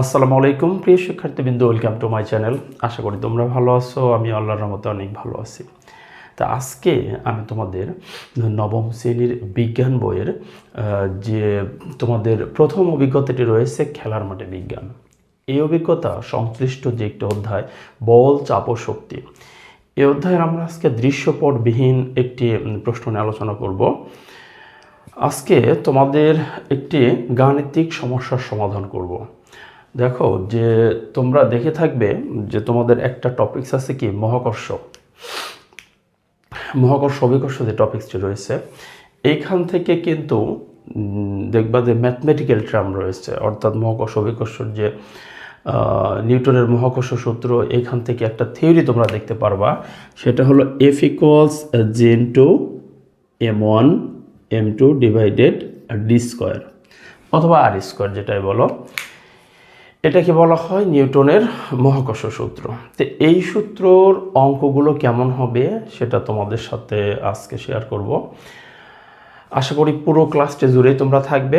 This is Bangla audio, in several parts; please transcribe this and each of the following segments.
আসসালামু আলাইকুম, প্রিয় শিক্ষার্থীবৃন্দ ওয়েলকাম টু মাই চ্যানেল আশা করি তোমরা ভালো আছো, আমি আল্লাহর রহমতে অনেক ভালো আছি। তা আজকে আমি তোমাদের নবম শ্রেণির বিজ্ঞান বইয়ের যে তোমাদের প্রথম অভিজ্ঞতাটি রয়েছে, খেলার মাঠে বিজ্ঞান। এই অভিজ্ঞতা সংশ্লিষ্ট যে একটি অধ্যায়, বল, চাপ ও শক্তি। এই অধ্যায়ের আমরা আজকে দৃশ্যপটবিহীন একটি প্রশ্ন নিয়ে আলোচনা করব। আজকে তোমাদের একটি গাণিতিক সমস্যার সমাধান করব। দেখো, যে তোমরা দেখে থাকবে যে তোমাদের একটা টপিকস আছে কি? মহাকর্ষ। মহাকর্ষ, অভিকর্ষ যে টপিক্সটি রয়েছে, এইখান থেকে কিন্তু দেখবা যে ম্যাথমেটিক্যাল টার্ম রয়েছে। অর্থাৎ মহাকর্ষ অভিকর্ষর যে নিউটনের মহাকর্ষ সূত্র এখান থেকে একটা থিওরি তোমরা দেখতে পারবা। সেটা হলো F equals G to M one M two divided D square অথবা আর স্কোয়ার যেটাই বলো। এটাকে বলা হয়? নিউটনের মহাকর্ষ সূত্র। তো এই সূত্রর অঙ্কগুলো কেমন হবে সেটা তোমাদের সাথে আজকে শেয়ার করব। আশা করি পুরো ক্লাসটি জুড়েই তোমরা থাকবে।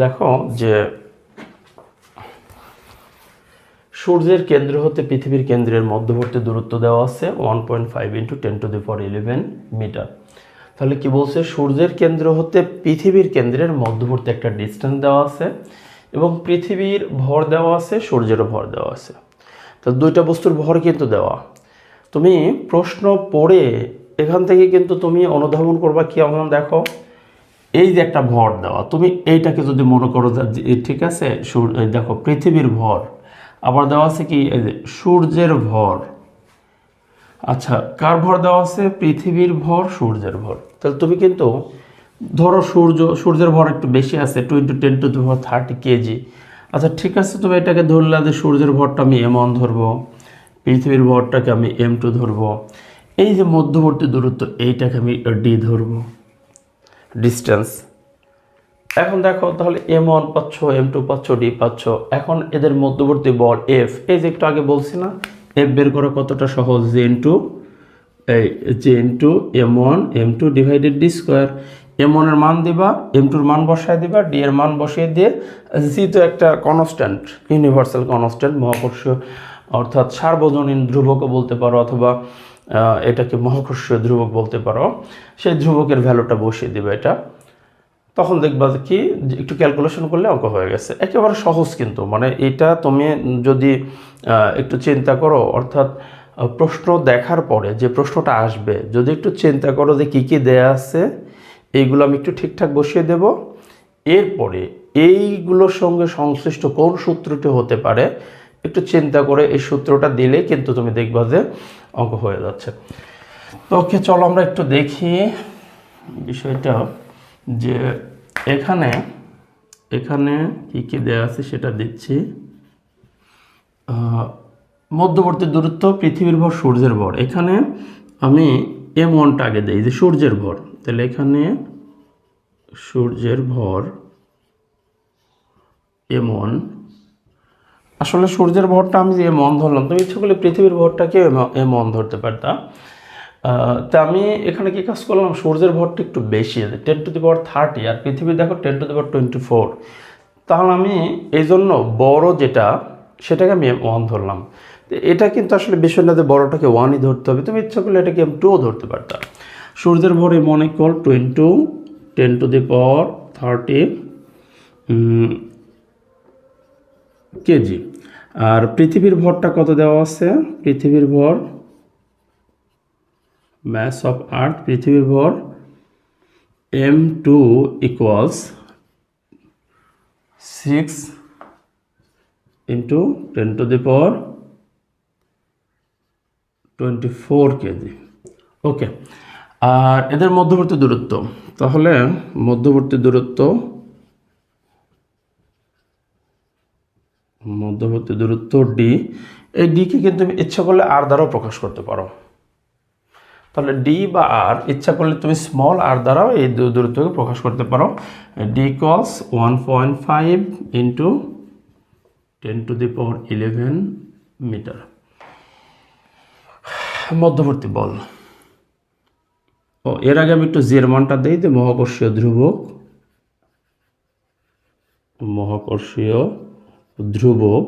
দেখো যে সূর্যের কেন্দ্র হতে পৃথিবীর কেন্দ্রের মধ্যবর্তী দূরত্ব দেওয়া আছে one point five into ten to the for eleven metre তাহলে কি বলছে? সূর্যের কেন্দ্র হতে পৃথিবীর কেন্দ্রের মধ্যবর্তী একটা ডিস্টেন্স দেওয়া আছে। এবং পৃথিবীর ভর দেওয়া আছে সূর্যেরও ভর দেওয়া আছে। তো দুইটা বস্তুর ভর কিন্তু দেওয়া। তুমি প্রশ্ন পড়ে এখান থেকে কিন্তু তুমি অনুধাবন করবা, কি আমার দেখো? এই যে একটা ভর দেওয়া, তুমি এইটাকে যদি মনে করো যে ঠিক আছে দেখো, পৃথিবীর ভর। আবার দেওয়া আছে কি, এই যে, সূর্যের ভর। আচ্ছা কার ভর দেওয়া আছে? পৃথিবীর ভর, সূর্যের ভর। তাহলে তুমি কিন্তু ধরো সূর্য, সূর্যের ভর একটু বেশি আছে টু ইন্টু টেন টু ভর থার্টি কেজি আচ্ছা ঠিক আছে তুমি এটাকে ধরলে যে সূর্যের ভরটা আমি এম ওয়ান ধরবো, পৃথিবীর ভরটাকে আমি এম টু ধরবো, এই যে মধ্যবর্তী দূরত্ব, এইটাকে আমি ডি ধরবো। ডিস্টেন্স এখন দেখো, তাহলে এম ওয়ান পাচ্ছ এম টু পাচ্ছ ডি পাচ্ছ। এখন এদের মধ্যবর্তী বল এফ এই যে একটু আগে বলছি না এফ বের করা কতটা সহজ? জে ইন্টু এই G into M one M two divided D square M ওয়ানের মান দিবা এম টুর মান বসায় দিবা ডি এর মান বসিয়ে দিয়ে জি তো একটা কনস্ট্যান্ট ইউনিভার্সাল কনস্ট্যান্ট মহাকর্ষীয়, অর্থাৎ সার্বজনীন ধ্রুবকও বলতে পারো অথবা এটাকে মহাকর্ষীয় ধ্রুবক বলতে পারো, সেই ধ্রুবকের ভ্যালুটা বসিয়ে দিবে এটা। তখন দেখবা কি, একটু ক্যালকুলেশন করলে অঙ্ক হয়ে গেছে। একেবারে সহজ কিন্তু মানে এটা তুমি যদি একটু চিন্তা করো, অর্থাৎ প্রশ্ন দেখার পরে যে প্রশ্নটা আসবে, যদি একটু চিন্তা করো যে কী কী দেয়া আছে এইগুলো আমি একটু ঠিকঠাক বসিয়ে দেব। এরপরে এইগুলোর সঙ্গে সংশ্লিষ্ট কোন সূত্রটি হতে পারে, একটু চিন্তা করে এই সূত্রটা দিলে কিন্তু তুমি দেখবা যে অঙ্ক হয়ে যাচ্ছে। তো ওকে চলো আমরা একটু দেখি বিষয়টা যে এখানে এখানে কি কি দেয়া আছে সেটা দিচ্ছি। মধ্যবর্তী দূরত্ব পৃথিবীর ভর সূর্যের ভর। এখানে আমি এম ওয়ানটা আগে দিই যে সূর্যের ভর। তাহলে এখানে সূর্যের ভর এম ওয়ান আসলে সূর্যের ভরটা আমি যে এম ওয়ান ধরলাম, তুমি ইচ্ছে করলে পৃথিবীর ভরটাকে এম ওয়ান ধরতে পারতাম তা আমি এখানে কি কাজ করলাম? সূর্যের ভরটা একটু বেশি আছে ten to the power thirty আর পৃথিবী দেখো ten to the power twenty four তাহলে আমি এই জন্য বড় যেটা, সেটাকে আমি এম ওয়ান ধরলাম। এটা কিন্তু আসলে যে বড়টাকে ওয়ানই ধরতে হবে। তুমি ইচ্ছা করলে এটাকে এম টুও ধরতে পারতাম সূর্যের ভর M one equal two into ten to the power thirty kg. আর পৃথিবীর ভরটা কত দেওয়া আছে? পৃথিবীর ভর mass অফ earth, পৃথিবীর ভর M two equals six into ten to the power twenty four kg. Okay, আর এদের মধ্যবর্তী দূরত্ব? তাহলে মধ্যবর্তী দূরত্ব মধ্যবর্তী দূরত্ব ডি এই ডিকে কিন্তু তুমি ইচ্ছা করলে আর দ্বারাও প্রকাশ করতে পারো। তাহলে ডি বা আর ইচ্ছা করলে তুমি স্মল আর দ্বারাও এই দূরত্বকে প্রকাশ করতে পারো। D cos one point five into ten to the power eleven metre মধ্যবর্তী বল। ও, এর আগে আমি একটু জের মানটা দিই যে মহাকর্ষীয় ধ্রুবক মহাকর্ষীয় ধ্রুবক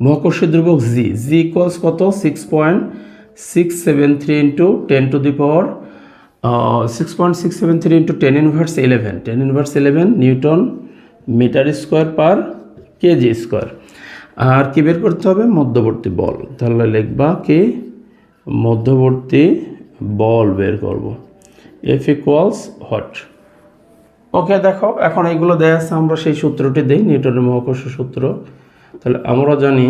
মহাকর্ষীয় ধ্রুবক জি জি ইকুয়ালস কত? Six point six seven three into ten to the power six point six seven three into ten inverse eleven ten inverse eleven newton metre square per kg square আর কি বের করতে হবে? মধ্যবর্তী বল। তাহলে লিখবা কি? মধ্যবর্তী বল বের করব। এফ ইকুয়ালস হট ওকে দেখো, এখন এইগুলো দেয়া আছে, আমরা সেই সূত্রটি দিই, নিউটনের মহাকর্ষ সূত্র। তাহলে আমরা জানি,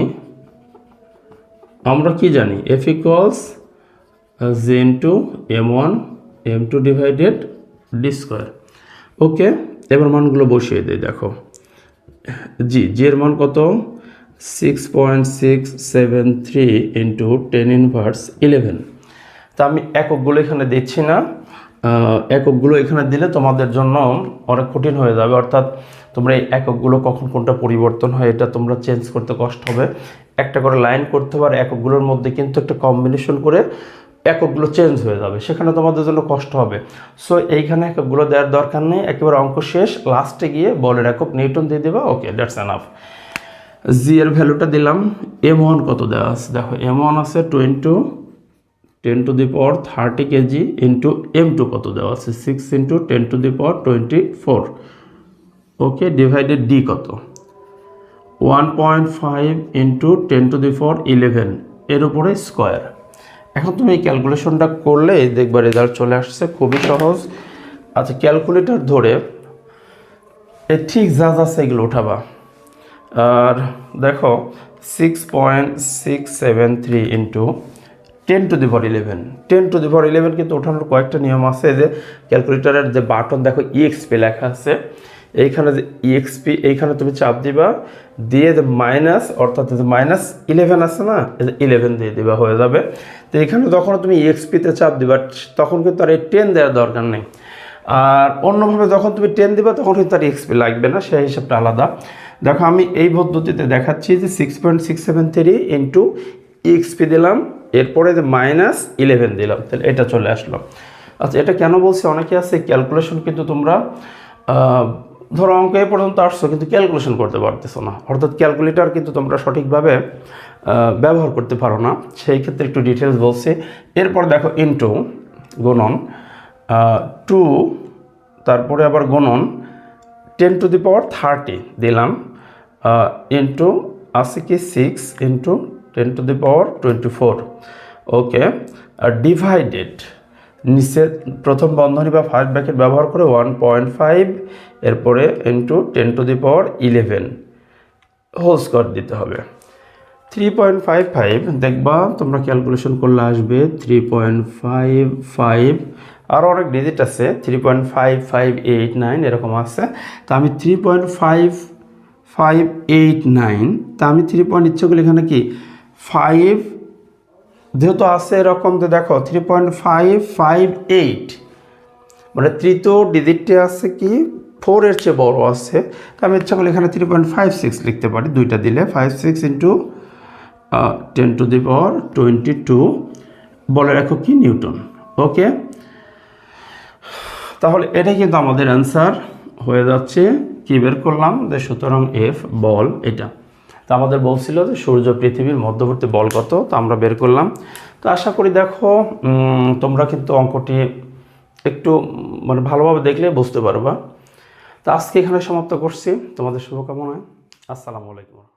আমরা কি জানি? F equals G into M one M two divided D square okay এবার মানগুলো বসিয়ে দিই, দেখো। জি জি এর মান কত? Six point six seven three into ten inverse eleven তা আমি এককগুলো এখানে দিচ্ছি না। এককগুলো এখানে দিলে তোমাদের জন্য অনেক কঠিন হয়ে যাবে। অর্থাৎ তোমরা এই এককগুলো কখন কোনটা পরিবর্তন হয় এটা তোমরা চেঞ্জ করতে কষ্ট হবে। একটা করে লাইন করতে আর এককগুলোর মধ্যে কিন্তু একটা কম্বিনেশন করে এককগুলো চেঞ্জ হয়ে যাবে। সেখানে তোমাদের জন্য কষ্ট হবে। সো এইখানে এককগুলো দেওয়ার দরকার নেই। একেবারে অঙ্ক শেষ। লাস্টে গিয়ে বলের একক নিউটন দিয়ে দেবা। ওকে দ্যাটস এনাফ জি এর ভ্যালুটা দিলাম এম ওয়ান কত দেওয়া আছে? দেখো এম ওয়ান আছে two into ten to the power thirty kg into M two কত দেওয়া আছে? Six into ten to the power twenty four okay divided D কত? One point five into ten to the power eleven এর উপরে স্কোয়ার এখন তুমি ক্যালকুলেশনটা করলে দেখবা রেজাল্ট চলে আসছে, খুবই সহজ। আচ্ছা ক্যালকুলেটর ধরে ঠিক যা যা এগুলো উঠাবা। আর দেখো six point six seven three into ten to the for eleven ten to the for eleven কিন্তু ওঠানোর কয়েকটা নিয়ম আছে যে ক্যালকুলেটারের যে বাটন দেখো ইএক্সপি লেখা আছে। এইখানে যে ইএক্সপি এইখানে তুমি চাপ দিবা, দিয়ে যে মাইনাস অর্থাৎ যে মাইনাস ইলেভেন আছে না ইলেভেন দিয়ে দিবা, হয়ে যাবে। তো এখানে যখন তুমি ইএক্সপিতে চাপ দিবা, তখন কিন্তু আর এই টেন দেওয়ার দরকার নেই। আর অন্যভাবে যখন তুমি টেন দিবা, তখন কিন্তু তার এক্সপি লাগবে না, সেই হিসাবটা আলাদা। দেখো, আমি এই পদ্ধতিতে দেখাচ্ছি যে six point six seven three into EXP দিলাম, এরপরে যে মাইনাস ইলেভেন দিলাম, তাহলে এটা চলে আসলো। আচ্ছা এটা কেন বলছি? অনেকে আছে ক্যালকুলেশন কিন্তু তোমরা ধরো অঙ্ক এ পর্যন্ত আসছো, কিন্তু ক্যালকুলেশন করতে পারতেছো না। অর্থাৎ ক্যালকুলেটর কিন্তু তোমরা সঠিকভাবে ব্যবহার করতে পারো না। সেই ক্ষেত্রে একটু ডিটেলস বলছি। এরপর দেখো ইন্টু গুণন টু তারপরে আবার গুণন ten to the power thirty দিলাম। ইন্টু আছে কি six into ten to the power twenty four okay divided নিচে প্রথম বন্ধনী বা ফার্স্ট ব্র্যাকেট ব্যবহার করে ওয়ান পয়েন্ট ফাইভ এরপরে into ten to the power eleven whole square দিতে হবে। থ্রি পয়েন্ট ফাইভ ফাইভ দেখবা তোমরা ক্যালকুলেশন করলে আসবে থ্রি পয়েন্ট ফাইভ ফাইভ আরও অনেক ডিজিট আছে three point five five eight nine এরকম আছে। তা আমি three point five five eight nine তা আমি থ্রি পয়েন্ট ইচ্ছে করলে এখানে কি? ফাইভ যেহেতু আছে এরকম, তো দেখো three point five five eight মানে তৃতীয় ডিজিটটি আছে কি? ফোরের চেয়ে বড় আছে, তো আমি ইচ্ছা করলে এখানে থ্রি পয়েন্ট ফাইভ সিক্স লিখতে পারি, দুইটা দিলে five six into ten to the power twenty two বলে রাখো কি? নিউটন ওকে তাহলে এটাই কিন্তু আমাদের অ্যান্সার হয়ে যাচ্ছে। কি বের করলাম? যে সুতরাং এফ বল এটা। তো আমাদের বলছিল যে সূর্য পৃথিবীর মধ্যবর্তী বল কত? তো আমরা বের করলাম। তো আশা করি দেখো তোমরা কিন্তু অঙ্কটি একটু মানে ভালোভাবে দেখলে বুঝতে পারবা। তো আজকে এখানে সমাপ্ত করছি। তোমাদের শুভকামনায়। আসসালামু আলাইকুম।